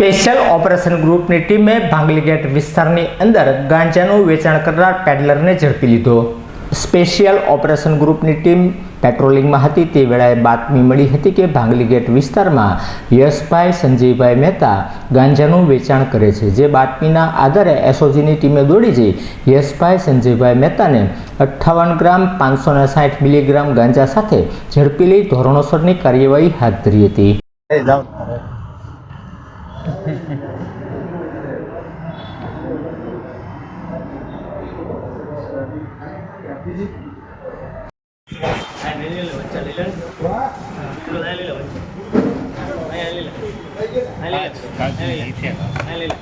Special operation ગ્રુપની ટીમે ભાંગલીગેટ વિસ્તારની અંદર ગાંજાનું વેચાણ કરનાર પેડલરને ઝડપી લીધો. સ્પેશિયલ ઓપરેશન ગ્રુપની ટીમ પેટ્રોલિંગમાં હતી. તે વેળાએ બાતમી મળી હતી કે ભાંગલીગેટ વિસ્તારમાં યશભાઈ સંજયભાઈ મહેતા ગાંજાનું વેચાણ કરે છે. જે બાતમીના આધારે એસઓજીની ટીમે દોડી જઈ યશભાઈ સંજયભાઈ મહેતાને અઠ્ઠાવન ગ્રામ પાંચસો ને સાઠ મિલીગ્રામ ગાંજા સાથે ઝડપી લઈ ધોરણોસરની કાર્યવાહી હાથ ધરી હતી. ఆయన నీళ్ళు వచ్చా నీళ్ళు నీళ్ళు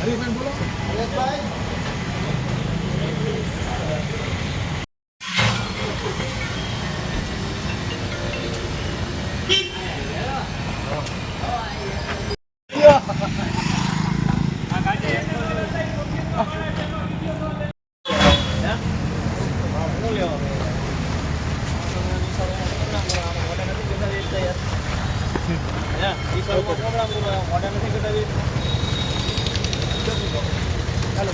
Hadi ben bunu. Evet bay. liều ఈ సార్ వాటానికి కదా హలో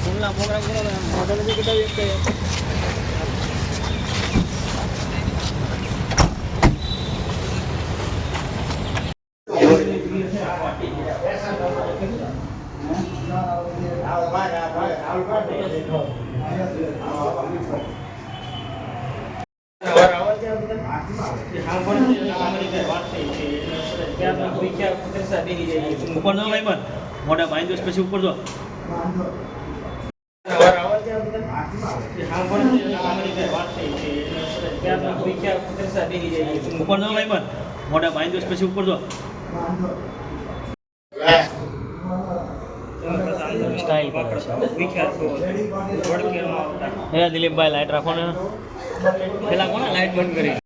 ఫోన్లో అమ్మోగ్రామ్ కూడా వాటానికి కదా చెప్తే Thank you. ઉપર જો ભાઈ બન મોટા ભાઈ દિવસ પછી ઉપર જો ઉપર જો ભાઈ બન મોટા ભાઈ દિવસ પછી ઉપર જો સ્ટાઇલ હે દિલીપભાઈ લાઈટ રાખો ને. પેલા કોને લાઈટ બંધ કરી?